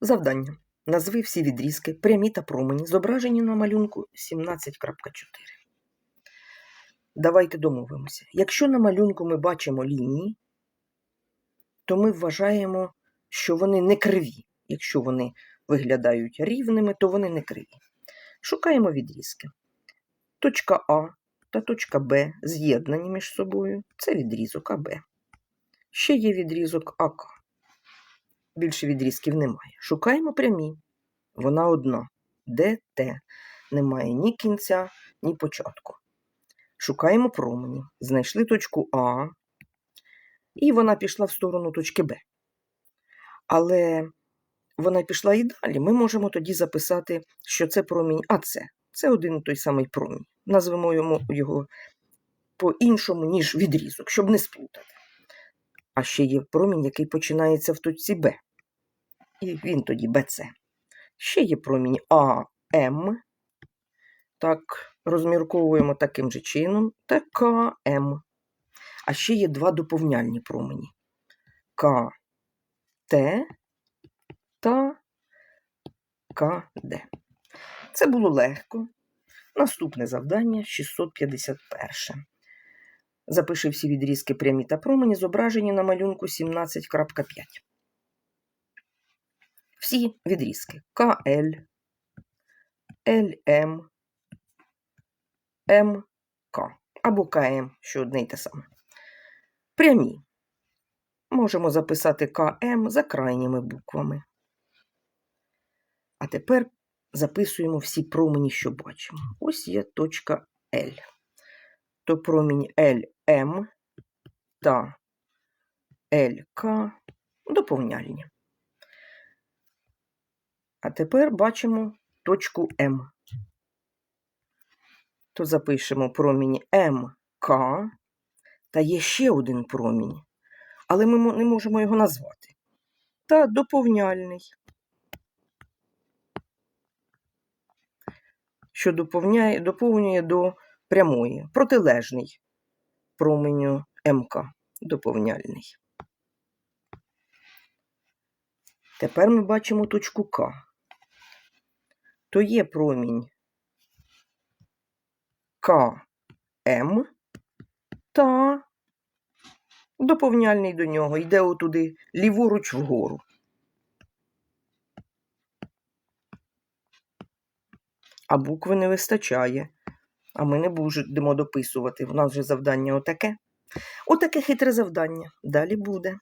Завдання. Назви всі відрізки, прямі та промені, зображені на малюнку 17.4. Давайте домовимося. Якщо на малюнку ми бачимо лінії, то ми вважаємо, що вони не криві. Якщо вони виглядають рівними, то вони не криві. Шукаємо відрізки. Точка А та точка Б з'єднані між собою. Це відрізок АБ. Ще є відрізок АК. Більше відрізків немає. Шукаємо прямі. Вона одна. ДТ. Немає ні кінця, ні початку. Шукаємо промені. Знайшли точку А, і вона пішла в сторону точки Б. Але вона пішла і далі. Ми можемо тоді записати, що це промінь АЦ. Це один і той самий промінь. Назвемо його по-іншому, ніж відрізок, щоб не сплутати. А ще є промінь, який починається в точці Б. І він тоді БЦ. Ще є промінь АМ. Так, розмірковуємо таким же чином. Та КМ. А ще є два доповняльні промені. КТ та КД. Це було легко. Наступне завдання 651. Запиши всі відрізки прямі та промені, зображені на малюнку 17.5. Всі відрізки КЛ, ЛМ, МК або КМ, що одне й те саме. Прямі. Можемо записати КМ за крайніми буквами. А тепер записуємо всі промені, що бачимо. Ось є точка L. То промінь LM та LK доповняльні. А тепер бачимо точку М. То запишемо промінь МК, та є ще один промінь, але ми не можемо його назвати. Та доповняльний, що доповняє, доповнює до прямої, протилежний променю МК, доповняльний. Тепер ми бачимо точку К. То є промінь КМ та доповняльний до нього йде отуди ліворуч вгору. А букви не вистачає. А ми не будемо дописувати. У нас же завдання отаке. Отаке хитре завдання. Далі буде.